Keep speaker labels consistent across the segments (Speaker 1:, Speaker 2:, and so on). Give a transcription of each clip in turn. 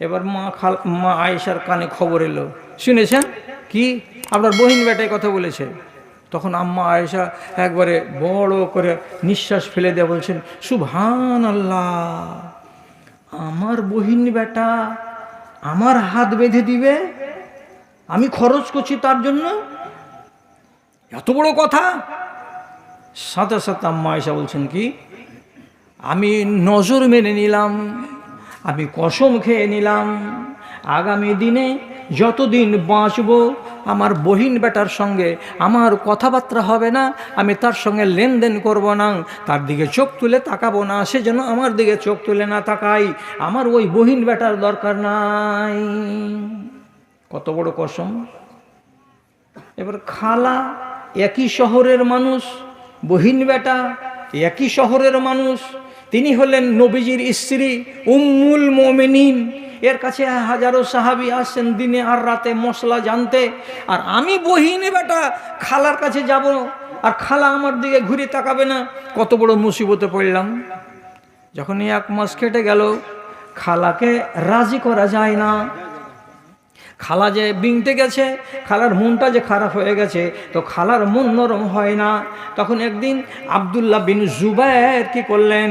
Speaker 1: এবার মা খাল, মা আয়েশার কানে খবর এলো। শুনেছেন? কি? আপনার বহিন বেটায় কথা বলেছে। তখন আম্মা আয়েশা একবারে বড় করে নিঃশ্বাস ফেলে দিয়ে বলছেন সুভান আল্লাহ আমার বহিন বেটা আমার হাত বেঁধে দিবে? আমি খরচ করছি তার জন্য? এত বড় কথা? সাথে সাথে আম্মা আয়েশা বলছেন, কি? আমি নজর মেনে নিলাম। আমি কসম খেয়ে নিলাম। আগামী দিনে যতদিন বাঁচব, আমার বহিন বেটার সঙ্গে আমার কথাবার্তা হবে না, আমি তার সঙ্গে লেনদেন করব না, তার দিকে চোখ তুলে তাকাবো না, সে যেন আমার দিকে চোখ তুলে না তাকাই আমার ওই বহিন বেটার দরকার নাই। কত বড় কসম। এবার খালা একই শহরের মানুষ, বহিন বেটা একই শহরের মানুষ তিনি হলেন নবীজির স্ত্রী উম্মুল মোমেনিন। এর কাছে হাজারো সাহাবি আসছেন দিনে আর রাতে মশলা জানতে। আর আমি বহিনি বেটা, খালার কাছে যাব, আর খালা আমার দিকে ঘুরে তাকাবে না। কত বড় মুসিবতে পড়লাম। যখনই এক মাস কেটে গেল, খালাকে রাজি করা যায় না। খালা যে বিংতে গেছে, খালার মনটা যে খারাপ হয়ে গেছে, তো খালার মন নরম হয় না। তখন একদিন আবদুল্লাহ বিন জুবায়ের কি করলেন?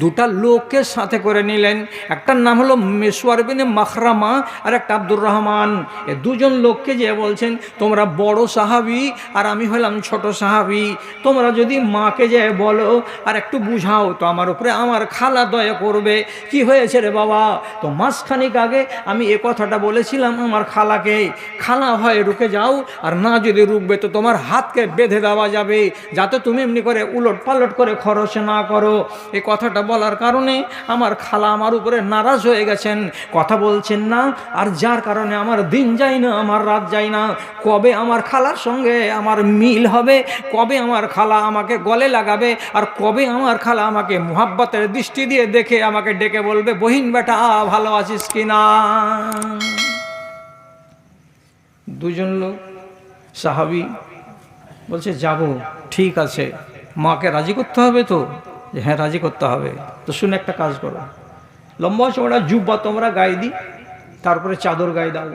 Speaker 1: দুটা লোককে সাথে করে নিলেন। একটার নাম হলো মেসওয়ার বিন মাখরামা আর একটা আব্দুর রহমান। এ দুজন লোককে যে বলছেন, তোমরা বড় সাহাবি আর আমি হলাম ছোট সাহাবি। তোমরা যদি মাকে যে বলো আর একটু বুঝাও, তো আমার উপরে আমার খালা দয়া করবে। কি হয়েছে রে বাবা? তো মাসখানিক আগে আমি এ কথাটা বলেছিলাম আমার খালাকে, খালা হয় রুকে যাও, আর না যদি রুকবে তো তোমার হাতকে বেঁধে দেওয়া যাবে, যাতে তুমি এমনি করে উলট পালট করে খরচ না করো। এই কথাটা বলার কারণে আমার খালা আমার উপরে নারাজ হয়ে গেছেন। কথা বলছেন না, আর যার কারণে আমার দিন যায় না, আমার রাত যায় না। কবে আমার খালার সঙ্গে আমার মিল হবে, কবে আমার খালা আমাকে গলে লাগাবে, আর কবে আমার খালা আমাকে মোহাব্বতের দৃষ্টি দিয়ে দেখে আমাকে ডেকে বলবে, বহিন বেটা, ভালো আছিস কিনা? দুজন লোক, সাহাবি বলছে, যাব, ঠিক আছে। মাকে রাজি করতে হবে তো? যে হ্যাঁ রাজি করতে হবে। তো শুনে একটা কাজ করো। লম্বা চওড়া জুব্বা তোমরা গায়ে দিই, তারপরে চাদর গায়ে দাও।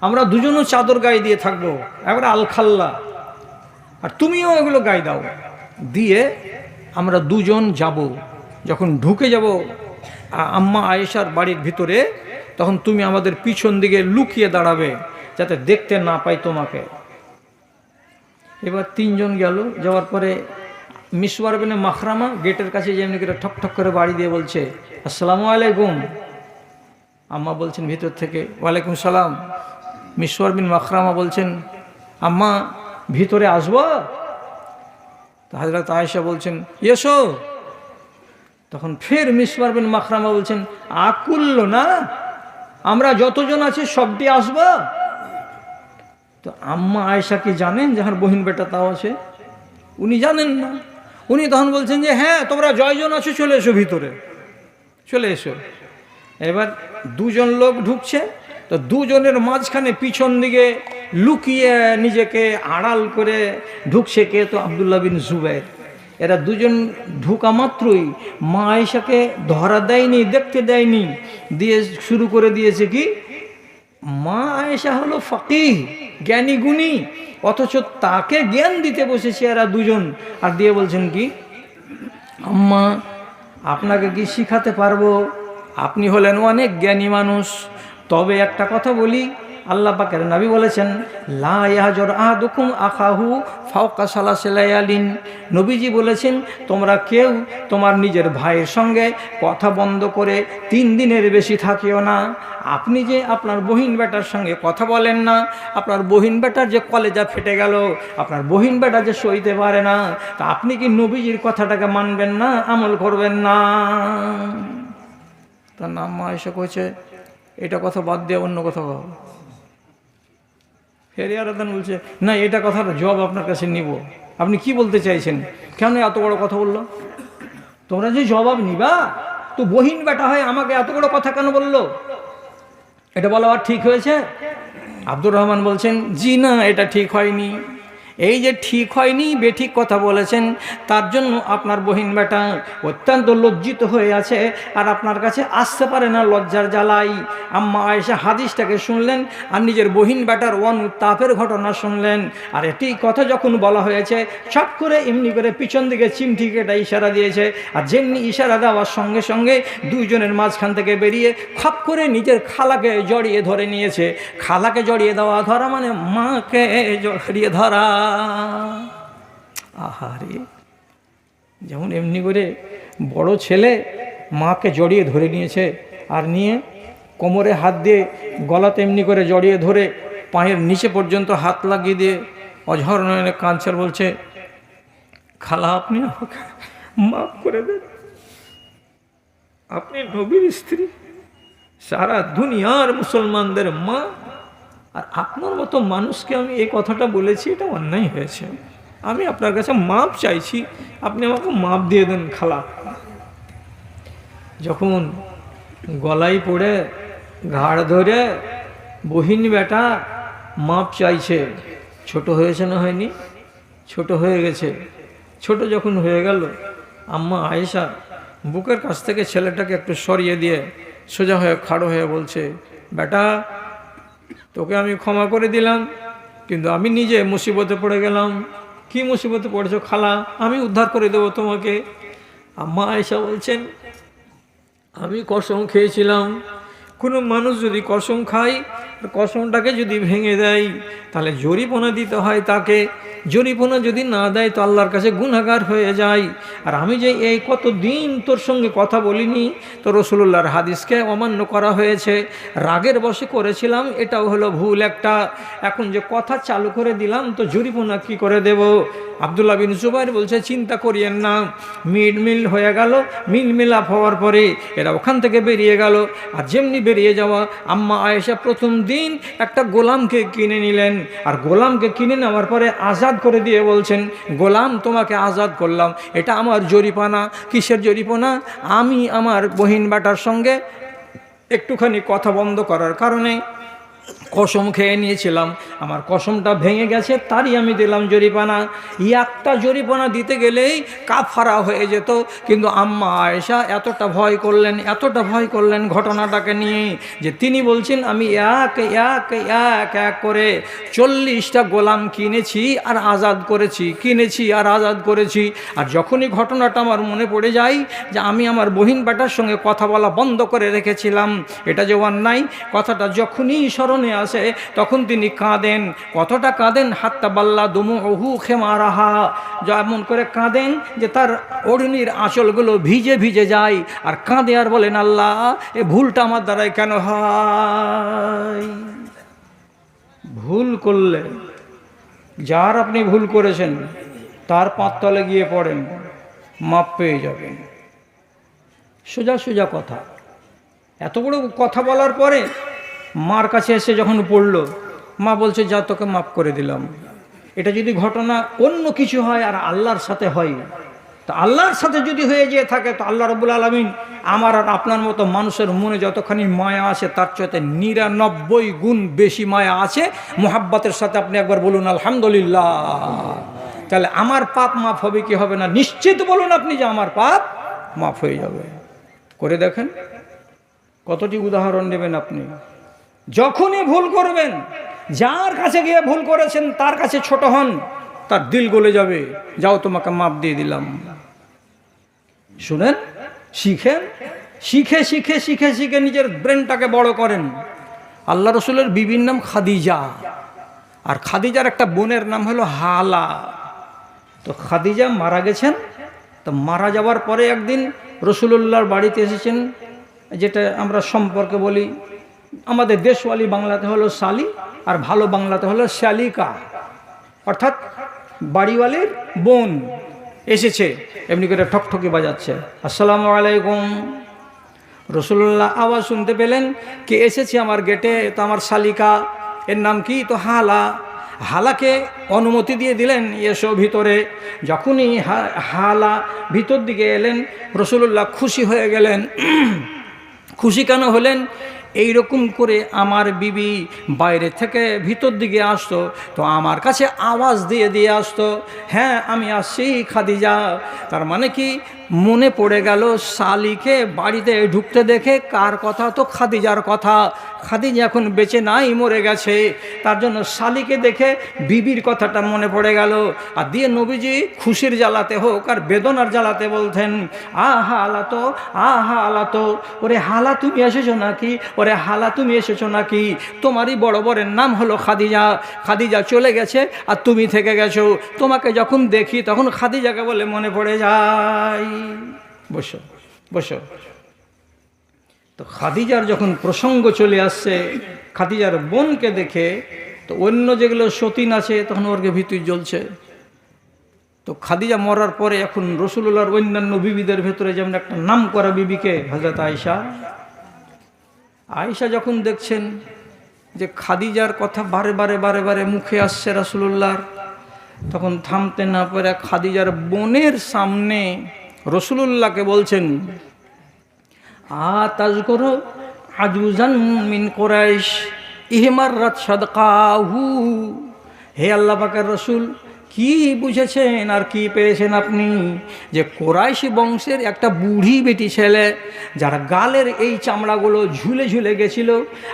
Speaker 1: আমরা দুজনও চাদর গায়ে দিয়ে থাকব, একবারে আলখাল্লা আর তুমিও এগুলো গায়ে দাও। দিয়ে আমরা দুজন যাব। যখন ঢুকে যাব আম্মা আয়েশার বাড়ির ভিতরে, তখন তুমি আমাদের পিছন দিকে লুকিয়ে দাঁড়াবে। যাতে দেখতে না পাই তোমাকে। এবার তিনজন গেল, যাওয়ার পরে মিসওয়ার বিনে মাখরামা গেটের কাছে যেমনি করে ঠক ঠক করে বাড়ি দিয়ে বলছে, আসসালামু আলাইকুম। আম্মা বলছেন, ভিতর থেকে। ওয়ালাইকুম সালাম। মিসওয়ার বিন মাখরামা বলছেন, আম্মা, ভিতরে আসব? হাজরত আয়েশা বলছেন, এসো। তখন ফের মিসওয়ার বিন মাখরামা বলছেন, আকুল্ল না, আমরা যতজন আছি সবটি আসব। তো আম্মা আয়েশা কি জানেন যাহার বহিন বেটা তাও আছে? উনি জানেন না। উনি তখন বলছেন যে হ্যাঁ তোমরা জয়জন আছো, চলে এসো ভিতরে। চলে এসো। এবার দুজন লোক ঢুকছে, তো দুজনের মাঝখানে পিছন দিকে লুকিয়ে নিজেকে আড়াল করে ঢুকছে কে? তো আবদুল্লাহ বিন জুবের এরা দুজন ঢুকা মাত্রই মা আয়েশাকে ধরা দেয়নি, দেখতে দেয়নি। দিয়ে শুরু করে দিয়েছে কি? মা আয়েশা হলো ফাঁকি জ্ঞানী গুণী, অথচ তাকে জ্ঞান দিতে বসেছে এরা দুজন। আর দিয়ে বলছেন কি, আম্মা, আপনাকে কি শিখাতে পারব? আপনি হলেন অনেক জ্ঞানী মানুষ। তবে একটা কথা বলি আল্লাহ পাকের নবী বলেছেন, লা ইয়াহজর আহাদুকুম আখাহু ফাওকা সালাসিলায়ালিন নবীজি বলেছেন, তোমরা কেউ তোমার নিজের ভাইয়ের সঙ্গে কথা বন্ধ করে তিন দিনের বেশি থাকিও না। আপনি যে আপনার বহিন বেটার সঙ্গে কথা বলেন না, আপনার বহিন বেটার যে কলেজা ফেটে গেল, আপনার বহিন বেটা যে সইতে পারে না, তা আপনি কি নবীজির কথাটাকে মানবেন না, আমল করবেন না? তার নাম মা এসে কয়েছে এটা কথা বাদ দিয়ে অন্য কথা কও আদান বলছে, না, এটা কথার জব আপনার কাছে নিব। আপনি কি বলতে চাইছেন? কেন এত বড় কথা বলল? তোমরা যে জবাব নিবা, তো বহিন বেটা হয় আমাকে এত বড় কথা কেন বলল? এটা বলা আর ঠিক হয়েছে? আব্দুর রহমান বলছেন, জি না, এটা ঠিক হয়নি। এই যে ঠিক হয়নি, বেঠিক কথা বলেছেন, তার জন্য আপনার বহিন বেটা অত্যন্ত লজ্জিত হয়ে আছে আর আপনার কাছে আসতে পারে না লজ্জার জ্বালাই। আম্মা আয়েশা হাদিসটাকে শুনলেন আর নিজের বহিন বেটার অনুতাপের ঘটনা শুনলেন। আর এটি কথা যখন বলা হয়েছে চট করে এমনি করে পিছন দিকে চিমটি কেটে ইশারা দিয়েছে আর যেমনি ইশারা দেওয়ার সঙ্গে সঙ্গে দুইজনের মাঝখান থেকে বেরিয়ে খপ করে নিজের খালাকে জড়িয়ে ধরে নিয়েছে। খালাকে জড়িয়ে দেওয়া ধরা মানে মাকে জড়িয়ে ধরা। আহারে যেমন এমনি করে বড় ছেলে মাকে জড়িয়ে ধরে নিয়েছে আর নিয়ে কোমরে হাত দিয়ে গলাতে এমনি করে জড়িয়ে ধরে পায়ের নিচে পর্যন্ত হাত লাগিয়ে দিয়ে অঝর নয়নে কাঞ্চার বলছে, খালা, আপনি আমাকে মাফ করে দেন। আপনি নবীর স্ত্রী। সারা দুনিয়ার মুসলমানদের মা আর আপনার মতো মানুষকে আমি এই কথাটা বলেছি, এটা অন্যায় হয়েছে। আমি আপনার কাছে মাপ চাইছি, আপনি আমাকে মাপ দিয়ে দেন খালা। যখন গলায় পড়ে, ঘাড় ধরে, বহিন বেটা মাপ চাইছে, ছোট হয়েছে না হয়নি? ছোট হয়ে গেছে। ছোট যখন হয়ে গেল, আম্মা আয়েশা বুকের কাছ থেকে ছেলেটাকে একটু সরিয়ে দিয়ে সোজা হয়ে, খাড়ো হয়ে বলছে, বেটা তোকে আমি ক্ষমা করে দিলাম, কিন্তু আমি নিজে মুসিবতে পড়ে গেলাম। কি মুসিবতে পড়েছ খালা? আমি উদ্ধার করে দেবো তোমাকে। আম্মা আয়সা বলছেন, আমি কসম খেয়েছিলাম। কোনো মানুষ যদি কসম খায়, কসমটাকে যদি ভেঙে দেয়, তাহলে জরিপনা দিতে হয় তাকে। জরিপনা যদি না দেয় তো আল্লাহর কাছে গুণাগার হয়ে যায়। আর আমি যে এই কত দিন তোর সঙ্গে কথা বলিনি, তো রসুল্লাহর হাদিসকে অমান্য করা হয়েছে। রাগের বসে করেছিলাম, এটাও হলো ভুল একটা। এখন যে কথা চালু করে দিলাম, তো জরিপনা কি করে দেব? আবদুল্লাহ বিন জুবাইর বলছে, চিন্তা করিয়েন না মিল হয়ে গেল, মিল মিলাপ হওয়ার পরে এরা ওখান থেকে বেরিয়ে গেল। আর যেমনি বেরিয়ে যাওয়া, আম্মা আয়েশা প্রথম দিন একটা গোলামকে কিনে নিলেন। আর গোলামকে কিনে নেওয়ার পরে আজাদ করে দিয়ে বলছেন, গোলাম, তোমাকে আজাদ করলাম। এটা আমার জরিপানা। কিসের জরিপানা? আমি আমার বহিন বাটার সঙ্গে একটুখানি কথা বন্ধ করার কারণে কসম খেয়ে নিয়েছিলাম। আমার কসমটা ভেঙে গেছে, তারই আমি দিলাম জরিপানা একটা জরিপানা দিতে গেলেই কাফারা হয়ে যেত। কিন্তু আম্মা আয়েশা এতটা ভয় করলেন, এতটা ভয় করলেন ঘটনাটাকে নিয়ে যে তিনি বলছেন, আমি এক এক এক এক করে চল্লিশটা গোলাম কিনেছি আর আজাদ করেছি, কিনেছি আর আজাদ করেছি। আর যখনই ঘটনাটা আমার মনে পড়ে যায় যে আমি আমার বহিন বেটার সঙ্গে কথা বলা বন্ধ করে রেখেছিলাম, এটা যে অন্যায়, কথাটা যখনই স্মরণে আসে, তখন তিনি কাঁদেন। কতটা কাঁদেন? হাত্তা বাল্লা দুমু ওহু খেমারাহা। যেমন করে কাঁদেন যে তার অরুণীর আঁচলগুলো ভিজে ভিজে যায়, আর কাঁদে আর বলেন, আল্লাহ, এ ভুলটা আমার দ্বারাই কেন হয়? ভুল করলে, যার আপনি ভুল করেছেন, তার পাঁচতলে গিয়ে পড়েন, মাপ পেয়ে যাবেন। সোজা সোজা কথা। এত বড় কথা বলার পরে মার কাছে এসে যখন পড়ল, মা বলছে, যা তোকে মাফ করে দিলাম। এটা যদি ঘটনা অন্য কিছু হয় আর আল্লাহর সাথে হয়, তো আল্লাহর সাথে যদি হয়ে যেয়ে থাকে, তো আল্লাহ রবুল আলমিন আমার আর আপনার মতো মানুষের মনে যতখানি মায়া আছে, তার চাইতে নিরানব্বই গুণ বেশি মায়া আছে। মোহাব্বতের সাথে আপনি একবার বলুন, আলহামদুলিল্লাহ। তাহলে আমার পাপ মাফ হবে কি হবে না? নিশ্চিত বলুন আপনি যে আমার পাপ মাফ হয়ে যাবে। করে দেখেন, কতটি উদাহরণ নেবেন আপনি? যখনই ভুল করবেন, যার কাছে গিয়ে ভুল করেছেন, তার কাছে ছোট হন, তার দিল গলে যাবে। যাও, তোমাকে মাপ দিয়ে দিলাম। শুনেন, শিখেন, শিখে শিখে শিখে শিখে নিজের ব্রেনটাকে বড় করেন। আল্লাহ রসুলের বিবির নাম খাদিজা। আর খাদিজার একটা বোনের নাম হলো হালা। তো খাদিজা মারা গেছেন, তো মারা যাওয়ার পরে একদিন রসুলুল্লাহর বাড়িতে এসেছেন, যেটা আমরা সম্পর্কে বলি আমাদের দেশওয়ালি বাংলাতে হলো শালি আর ভালো বাংলাতে হলো শালিকা অর্থাৎ বাড়িওয়ালির বোন এসেছে, এমনি করে ঠকঠকি বাজাচ্ছে। আসসালামু আলাইকুম। রসুল্লাহ আওয়াজ শুনতে পেলেন, কে এসেছে আমার গেটে তো আমার শালিকা। এর নাম কি? তো হালা। হালাকে অনুমতি দিয়ে দিলেন, এসো ভিতরে। যখনই হালা ভিতর দিকে এলেন রসুল্লাহ খুশি হয়ে গেলেন। খুশি কেন হলেন? এইরকম করে আমার বিবি বাইরে থেকে ভিতর দিকে আসতো, তো আমার কাছে আওয়াজ দিয়ে দিয়ে আসতো হ্যাঁ আমি আসছি খাদিজা। তার মানে কি? মনে পড়ে গেল শালিকে বাড়িতে ঢুকতে দেখে, কার কথা তো খাদিজার কথা? খাদিজা এখন বেঁচে নাই, মরে গেছে। তার জন্য শালিকে দেখে বিবির কথাটা মনে পড়ে গেল। আর দিয়ে নবীজি খুশির জ্বালাতে হোক আর বেদনার জ্বালাতে বলতেন, আহা আলাতো আহা আলাতো ওরে হালা তুমি এসেছ নাকি? ওরে হালা তুমি এসেছ নাকি? তোমারই বড় বড়ের নাম হলো খাদিজা। খাদিজা চলে গেছে আর তুমি থেকে গেছো। তোমাকে যখন দেখি তখন খাদিজাকে বলে মনে পড়ে যায়। বসো বসো। তো খাদিজার যখন প্রসঙ্গ চলে আসছে, খাদিজার বোনকে দেখে, তো অন্য যেগুলো সতীন আছে, তখন ওরকে ভিতর জ্বলছে। তো খাদিজা মরার পরে এখন রসুল্লাহর অন্যান্য বিবিদের ভেতরে যেমন একটা নাম করা বিবিকে হজরত আয়সা আয়সা যখন দেখছেন যে খাদিজার কথা বারে বারে বারে বারে মুখে আসছে রাসুলুল্লাহর, তখন থামতে না পারে খাদিজার বোনের সামনে রসুলুল্লাহকে বলছেন, আ তাজ করো আজুজান মিন কোরাইশ, ইহমার রাত সদকাহু। হে আল্লাহ পাকের রসুল কি বুঝেছেন আর কি পেয়েছেন আপনি? যে কোরাইশি বংশের একটা বুড়ি বেটি ছেলে, যার গালের এই চামড়াগুলো ঝুলে ঝুলে গেছিল,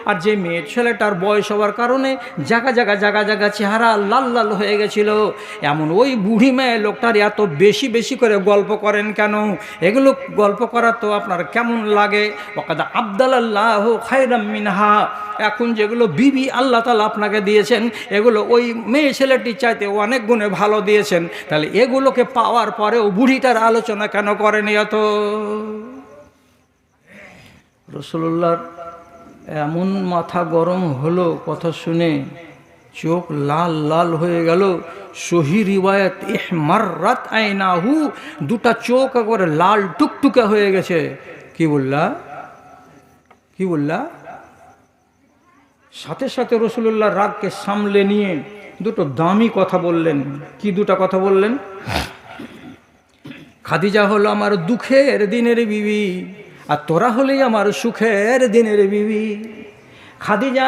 Speaker 1: আর যে মেয়ে ছেলেটার বয়স হওয়ার কারণে জায়গা জায়গা জায়গা জায়গা চেহারা লাল লাল হয়ে গেছিল। এমন ওই বুড়ি মেয়ে লোকটার এত বেশি বেশি করে গল্প করেন কেন? এগুলো গল্প করা তো আপনার কেমন লাগে? ওকাদা আবদাল্লাহ খাইরাম মিনহা। এখন যেগুলো বিবি আল্লাহ তালা আপনাকে দিয়েছেন, এগুলো ওই মেয়ে ছেলেটির চাইতে অনেক গুণে ভালো দিয়েছেন। তাহলে এগুলোকে পাওয়ার পরেও বুড়িটার আলোচনা কেন করেনি এত রসুল্লাহর এমন মাথা গরম হলো, কথা শুনে চোখ লাল লাল হয়ে গেল। সহি রিবায়ত এহ মার্রাত আইনাহু, দুটা চোখ একবারে লাল টুকটুকে হয়ে গেছে। কি বললা? কি বললা? সাথে সাথে রসুল্লাহ রাগকে সামলে নিয়ে দুটো দামি কথা বললেন। কি দুটা কথা বললেন? খাদিজা হলো আমার দুঃখের দিনের বিবি, আর তোরা হলেই আমার সুখের দিনের বিবি। খাদিজা,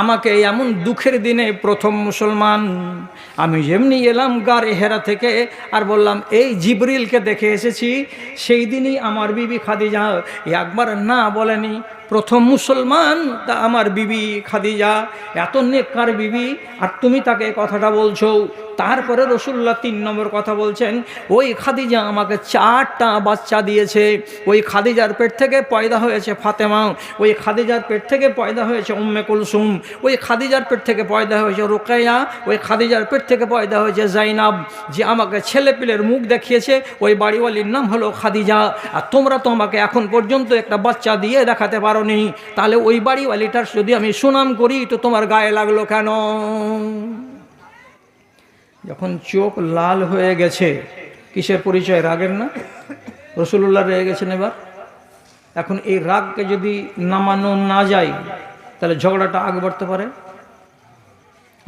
Speaker 1: আমাকে এমন দুঃখের দিনে প্রথম মুসলমান। আমি যেমনি এলাম গার হেরা থেকে, আর বললাম, এই জিবরিলকে দেখে এসেছি, সেই দিনই আমার বিবি খাদিজা একবার না বলেনি প্রথম মুসলমান, তা আমার বিবি খাদিজা, এত নেককার বিবি, আর তুমি তাকে কথাটা বলছো। তারপরে রসুল্লাহ তিন নম্বর কথা বলছেন, ওই খাদিজা আমাকে চারটা বাচ্চা দিয়েছে। ওই খাদিজার পেট থেকে পয়দা হয়েছে ফাতেমা, ওই খাদিজার পেট থেকে পয়দা হয়েছে উম্মে কুলসুম, ওই খাদিজার পেট থেকে পয়দা হয়েছে রোকেয়া ওই খাদিজার পেট থেকে পয়দা হয়েছে জাইনাব। যে আমাকে ছেলে পিলের মুখ দেখিয়েছে, ওই বাড়িওয়ালির নাম হলো খাদিজা। আর তোমরা তো আমাকে এখন পর্যন্ত একটা বাচ্চা দিয়ে দেখাতে পারো নি তাহলে ওই বাড়িওয়ালিটার যদি আমি সুনাম করি, তো তোমার গায়ে লাগল কেন? যখন চোখ লাল হয়ে গেছে, কিসের পরিচয়, রাগের না? রসুল্লাহ রয়ে গেছেন এবার। এখন এই রাগকে যদি নামানো না যায়, তাহলে ঝগড়াটা আগে বাড়তে পারে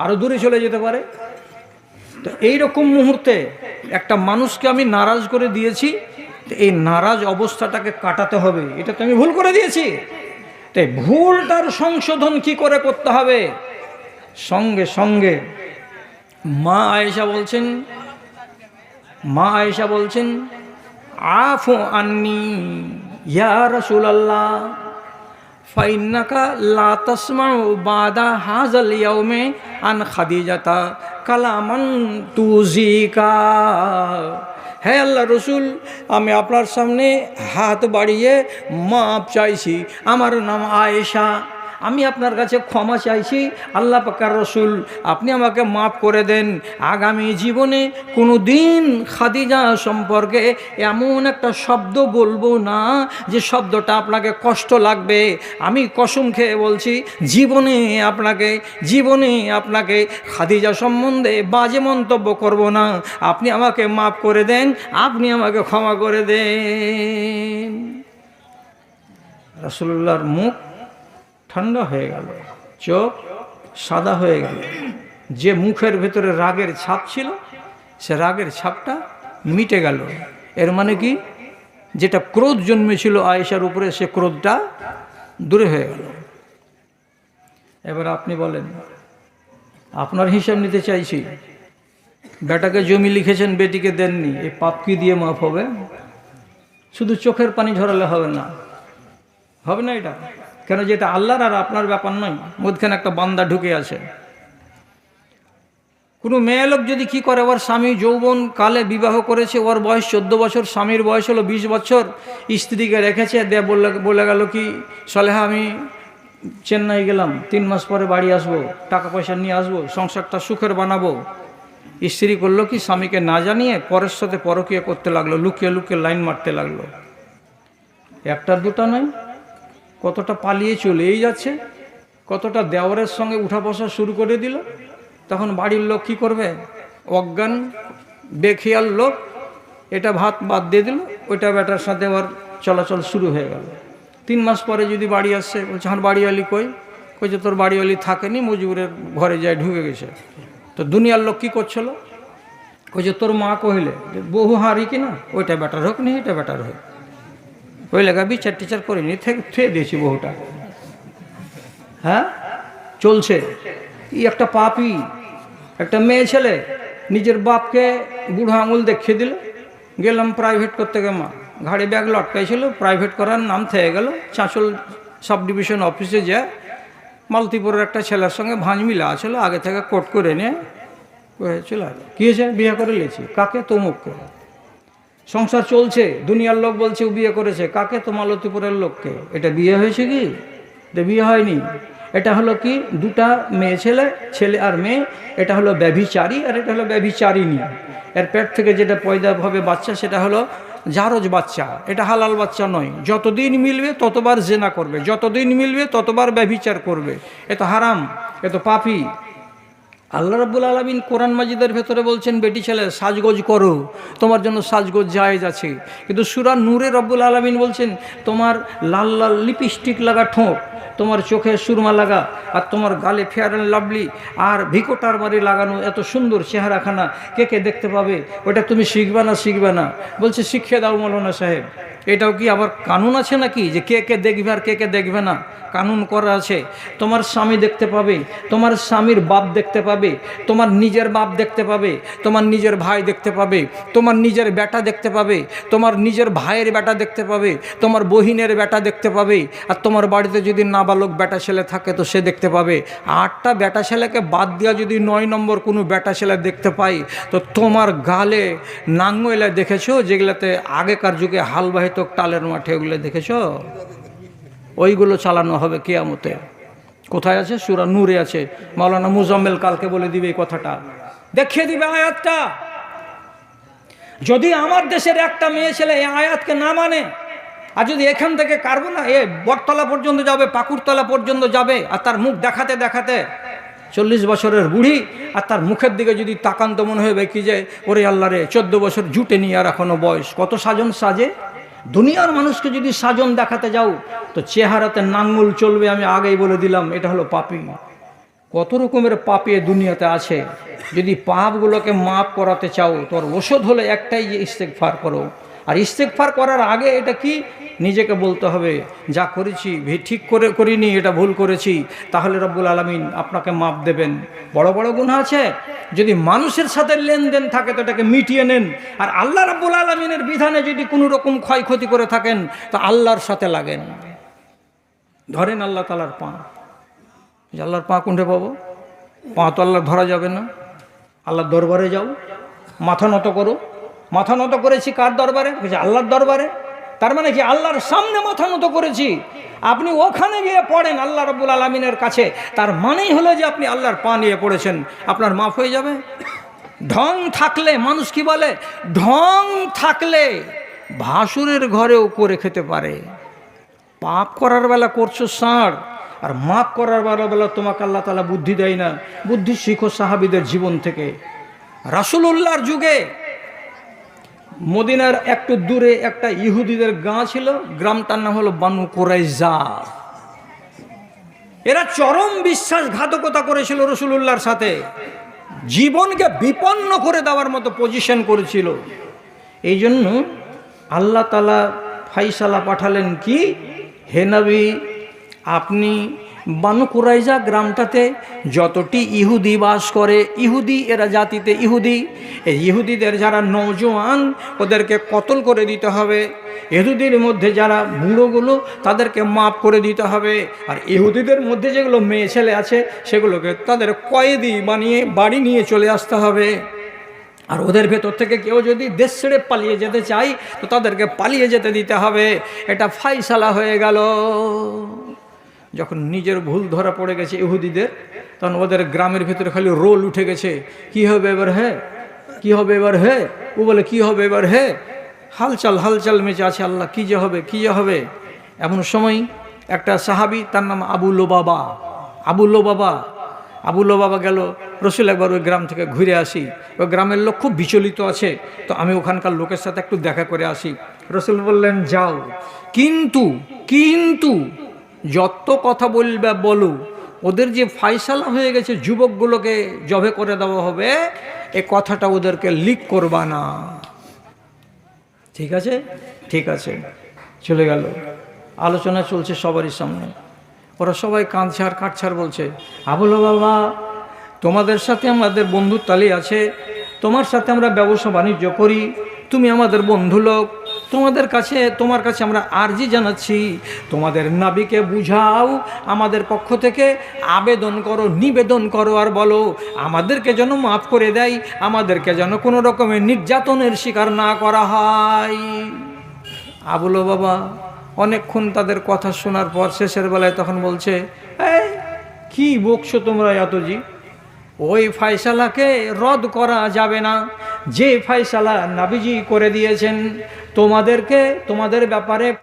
Speaker 1: আরও দূরে চলে যেতে পারে। তো এইরকম মুহূর্তে একটা মানুষকে আমি নারাজ করে দিয়েছি এই নারাজ অবস্থাটাকে কাটাতে হবে। এটা তো আমি ভুল করে দিয়েছি। তাই ভুলটার সংশোধন কি করে করতে হবে? সঙ্গে সঙ্গে। মা আয়েশা বলছেন, মা আয়েশা বলছেন, আফু আন্নি, ইয়া রাসূলুল্লাহ, ফাইন্নাকা লা তাসমাউ বাদা হাজাল ইয়াউমে আন খাদিজাতা কালামান তুজিকা হে আল্লাহ রসুল আমি আপনার সামনে হাত বাড়িয়ে মাপ চাইছি। আমার নাম আয়েশা। আমি আপনার কাছে ক্ষমা চাইছি, আল্লাহ পাকার রসুল, আপনি আমাকে মাফ করে দেন। আগামী জীবনে কোনো দিন খাদিজা সম্পর্কে এমন একটা শব্দ বলব না যে শব্দটা আপনাকে কষ্ট লাগবে। আমি কসম খেয়ে বলছি, জীবনে আপনাকে জীবনে আপনাকে খাদিজা সম্বন্ধে বাজে মন্তব্য করব না। আপনি আমাকে মাফ করে দেন, আপনি আমাকে ক্ষমা করে দেন। রসুল্লাহর মুখ ঠান্ডা হয়ে গেল, চোখ সাদা হয়ে গেল। যে মুখের ভেতরে রাগের ছাপ ছিল, সে রাগের ছাপটা মিটে গেল। এর মানে কি? যেটা ক্রোধ জন্মেছিল আয়েশার উপরে, সে ক্রোধটা দূরে হয়ে গেল। এবার আপনি বলেন, আপনার হিসাব নিতে চাইছি, বেটাকে জমি লিখেছেন, বেটিকে দেননি এই পাপ কি দিয়ে মাফ হবে? শুধু চোখের পানি ঝরালে হবে না। হবে না এটা? কেন যে এটা আল্লাহর আর আপনার ব্যাপার নয়, মধ্যখানে একটা বান্দা ঢুকে আছে। কোনো মেয়ে লোক যদি কি করে, ওর স্বামী যৌবন কালে বিবাহ করেছে, ওর বয়স চোদ্দ বছর, স্বামীর বয়স হলো বিশ বছর, স্ত্রীকে রেখেছে দে বলে বলে গেল কি, সলেহা, আমি চেন্নাই গেলাম, তিন মাস পরে বাড়ি আসব, টাকা পয়সা নিয়ে আসব, সংসারটা সুখের বানাবো। স্ত্রী করল কি, স্বামীকে না জানিয়ে পরের সাথে পরকীয় করতে লাগল, লুকিয়ে লুকিয়ে লাইন মারতে লাগল। একটা দুটা নয় কতটা পালিয়ে চলেই যাচ্ছে, কতটা দেওয়ারের সঙ্গে উঠা বসা শুরু করে দিল। তখন বাড়ির লোক কী করবে? অজ্ঞান, বেখিয়াল লোক এটা ভাত বাদ দিয়ে দিল, ওইটা ব্যাটার সাথে আবার চলাচল শুরু হয়ে গেল। তিন মাস পরে যদি বাড়ি আসছে বলছে আমার বাড়িওয়ালি কই? কইছে, তোর বাড়িওয়ালি থাকেনি, মজুরের ঘরে যায়, ঢুকে গেছে। তো দুনিয়ার লোক কী করছিল? কইছে, তোর মা কহিলে বহু হারি কি না ওইটা বেটার হোক নি এটা বেটার হোক। ওই লেখা বিচার টিচার করিনি থেকে দিয়েছি বহুটা। হ্যাঁ? চলছে। ই একটা পাপি, একটা মেয়ে ছেলে, নিজের বাপকে বুড়ো আঙুল দেখিয়ে দিল। গেলাম প্রাইভেট করতে গে মা ঘাড়ে ব্যাগ লটকাইছিল প্রাইভেট করার নাম থেকে গেল, চাঁচল সাব ডিভিশন অফিসে যায় মালতিপুরের একটা ছেলের সঙ্গে ভাঁজ মিলা ছিল আগে থেকে কোট করে নিয়ে আসলো কী হয়েছে? বিয়ে করে নিয়েছি। কাকে? তমুককে। সংসার চলছে, দুনিয়ার লোক বলছে বিয়ে করেছে। কাকে? তো মালতীপুরের লোককে। এটা বিয়ে হয়েছে কি? এটা বিয়ে হয়নি। এটা হলো কি? দুটা মেয়ে ছেলে ছেলে আর মেয়ে। এটা হলো ব্যভিচারী আর এটা হলো ব্যভিচারিনী এর পেট থেকে যেটা পয়দা হবে বাচ্চা, সেটা হলো জারজ বাচ্চা। এটা হালাল বাচ্চা নয়। যতদিন মিলবে, ততবার জেনা করবে। যতদিন মিলবে, ততবার ব্যভিচার করবে। এ তো হারাম, এ তো পাপি। আল্লাহ রাব্বুল আলমিন কোরআন মাজিদের ভেতরে বলছেন, বেটি ছেলে, সাজগোজ করো। তোমার জন্য সাজগোজ জায়েজ আছে। কিন্তু সুরা নূরে রব্বুল আলমিন বলছেন, তোমার লাল লাল লিপস্টিক লাগা ঠোঁট, তোমার চোখে সুরমা লাগা আর তোমার গালে ফেয়ার অ্যান্ড লাভলি আর ভিকোটার বাড়ি লাগানো এত সুন্দর চেহারাখানা কে কে দেখতে পাবে? ওটা তুমি শিখবে না শিখবে না। বলছে, শিখিয়ে দাও মৌলানা সাহেব। এটাও কি আবার কানুন আছে নাকি? যে কে কে দেখবে আর কে কে দেখবে না? কানুন করা আছে। তোমার স্বামী দেখতে পাবে, তোমার স্বামীর বাপ দেখতে পাবে, তোমার নিজের বাপ দেখতে পাবে, তোমার নিজের ভাই দেখতে পাবে, তোমার নিজের বেটা দেখতে পাবে, তোমার নিজের ভাইয়ের বেটা দেখতে পাবে, তোমার বহিনের বেটা দেখতে পাবে, আর তোমার বাড়িতে যদি নাবালক বেটা ছেলে থাকে তো সে দেখতে পাবে। আটটা বেটা ছেলেকে বাদ দেওয়া যদি নয় নম্বর কোনো বেটা ছেলে দেখতে পাই, তো তোমার গালে নাঙ্গইলা দেখেছ যেগুলাতে আগেকার যুগে হালবাহিত টালের মাঠে ওগুলো দেখেছ? ওইগুলো চালানো হবে কেয়ামতে। কোথায় আছে? সুরা নূরে আছে। মাওলানা মুজাম্মেল কালকে বলে দিবে এই কথাটা। দেখিয়ে দিবে আয়াতটা। যদি আমার দেশের একটা মেয়ে ছেলে এই আয়াতকে না মানে আর যদি এখান থেকে কারবো না, এ বটতলা পর্যন্ত যাবে পাকুরতলা পর্যন্ত যাবে, আর তার মুখ দেখাতে দেখাতে চল্লিশ বছরের বুড়ি, আর তার মুখের দিকে যদি তাকান্ত মনে হবে কি যে, ওরে আল্লাহ রে, চোদ্দ বছর জুটে নিয়ে আর এখনও বয়স। কত সাজন সাজে? দুনিয়ার মানুষকে যদি সাজন দেখাতে যাও, তো চেহারাতে নাঙ্গুল চলবে, আমি আগেই বলে দিলাম, এটা হলো পাপি। কত রকমের পাপি দুনিয়াতে আছে। যদি পাপগুলোকে মাফ করাতে চাও, তোর ওষুধ হলে একটাই যে ইস্তেকফার করো। আর ইস্তেকফার করার আগে এটা কি? নিজেকে বলতে হবে, যা করেছি ঠিক করে, করিনি, এটা ভুল করেছি। তাহলে রব্বুল আলমিন আপনাকে মাপ দেবেন। বড় বড় গুণ আছে? যদি মানুষের সাথে লেনদেন থাকে, তো এটাকে মিটিয়ে নেন। আর আল্লাহ রব্বুল আলমিনের বিধানে যদি কোনো রকম ক্ষয়ক্ষতি করে থাকেন, তো আল্লাহর সাথে লাগেন। ধরেন আল্লাহ তালার পা। আল্লাহর পা কোনটে পাবো? পা তো আল্লাহ ধরা যাবে না। আল্লাহর দরবারে যাও, মাথা নত করো। মাথা নত করেছি কার দরবারে? আল্লাহর দরবারে। তার মানে কি? আল্লাহর সামনে মাথা নত করেছি। আপনি ওখানে গিয়ে পড়েন আল্লাহ রব্বুল আলমিনের কাছে। তার মানেই হলো যে আপনি আল্লাহর পা নিয়ে পড়েছেন। আপনার মাফ হয়ে যাবে। ঢং থাকলে, মানুষ কি বলে? ঢং থাকলে ভাসুরের ঘরেও করে খেতে পারে। পাপ করার বেলা করছ ষাঁড় আর মাপ করার বেলা বেলা, তোমাকে আল্লাহ তালা বুদ্ধি দেয় না। বুদ্ধি শিখো সাহাবিদের জীবন থেকে। রাসুলুল্লাহর যুগে মদিনার একটু দূরে একটা ইহুদিদের গাঁ ছিল, গ্রামটার নাম হলো বানু কোরাইজা এরা চরম বিশ্বাসঘাতকতা করেছিল রসুলুল্লাহর সাথে। জীবনকে বিপন্ন করে দেওয়ার মতো পজিশন করেছিল। এই জন্য আল্লাহ তালা ফাইসালা পাঠালেন কি, হে নবী, আপনি বানু কুরাইজা গ্রামটাতে যতটি ইহুদি বাস করে, ইহুদি এরা জাতিতে ইহুদি। এই ইহুদিদের যারা নৌজওয়ান ওদেরকে কতল করে দিতে হবে। ইহুদির মধ্যে যারা বুড়োগুলো, তাদেরকে মাফ করে দিতে হবে। আর ইহুদিদের মধ্যে যেগুলো মেয়ে ছেলে আছে, সেগুলোকে তাদের কয়েদি বানিয়ে বাড়ি নিয়ে চলে আসতে হবে। আর ওদের ভেতর থেকে কেউ যদি দেশ ছেড়ে পালিয়ে যেতে চাই তো তাদেরকে পালিয়ে যেতে দিতে হবে। এটা ফাইসালা হয়ে গেল। যখন নিজের ভুল ধরা পড়ে গেছে ইহুদিদের, তখন ওদের গ্রামের ভেতরে খালি রোল উঠে গেছে। কি হবে এবার হে? কি হবে এবার হে? ও বলে, কি হবে এবার হে? হালচাল হালচাল মেচে আছে আল্লাহ, কি যে হবে, কি যে হবে? এমন সময় একটা সাহাবি, তার নাম আবুলো বাবা আবুল্লো বাবা আবুল্লো বাবা গেল, রসুল, একবার ওই গ্রাম থেকে ঘুরে আসি। ওই গ্রামের লোক খুব বিচলিত আছে, তো আমি ওখানকার লোকের সাথে একটু দেখা করে আসি। রসুল বললেন, যাও। কিন্তু কিন্তু যত কথা বলবে বলো ওদের যে ফাইসালা হয়ে গেছে, যুবকগুলোকে জবে করে দেওয়া হবে, এ কথাটা ওদেরকে লিক করবা না। ঠিক আছে? ঠিক আছে। চলে গেল। আলোচনা চলছে সবারই সামনে। ওরা সবাই কাঁদছে আর কাটছে বলছে, আবুল বাবা তোমাদের সাথে আমাদের বন্ধুর তালি আছে, তোমার সাথে আমরা ব্যবসা বাণিজ্য করি, তুমি আমাদের বন্ধু লোক তোমাদের কাছে, তোমার কাছে আমরা আর্জি জানাচ্ছি, তোমাদের নাবিকে বুঝাও, আমাদের পক্ষ থেকে আবেদন করো, নিবেদন করো আর বলো, আমাদেরকে যেন মাফ করে দেয়, আমাদেরকে যেন কোনো রকমের নির্যাতনের শিকার না করা হয়। আবুলো বাবা অনেকক্ষণ তাদের কথা শোনার পর শেষের বেলায় তখন বলছে, এই, কি বকছো তোমরা এতজি? ওই ফয়সালাকে রদ করা যাবে না। যে ফয়সালা নাবিজি করে দিয়েছেন তোমাদেরকে তোমাদের ব্যাপারে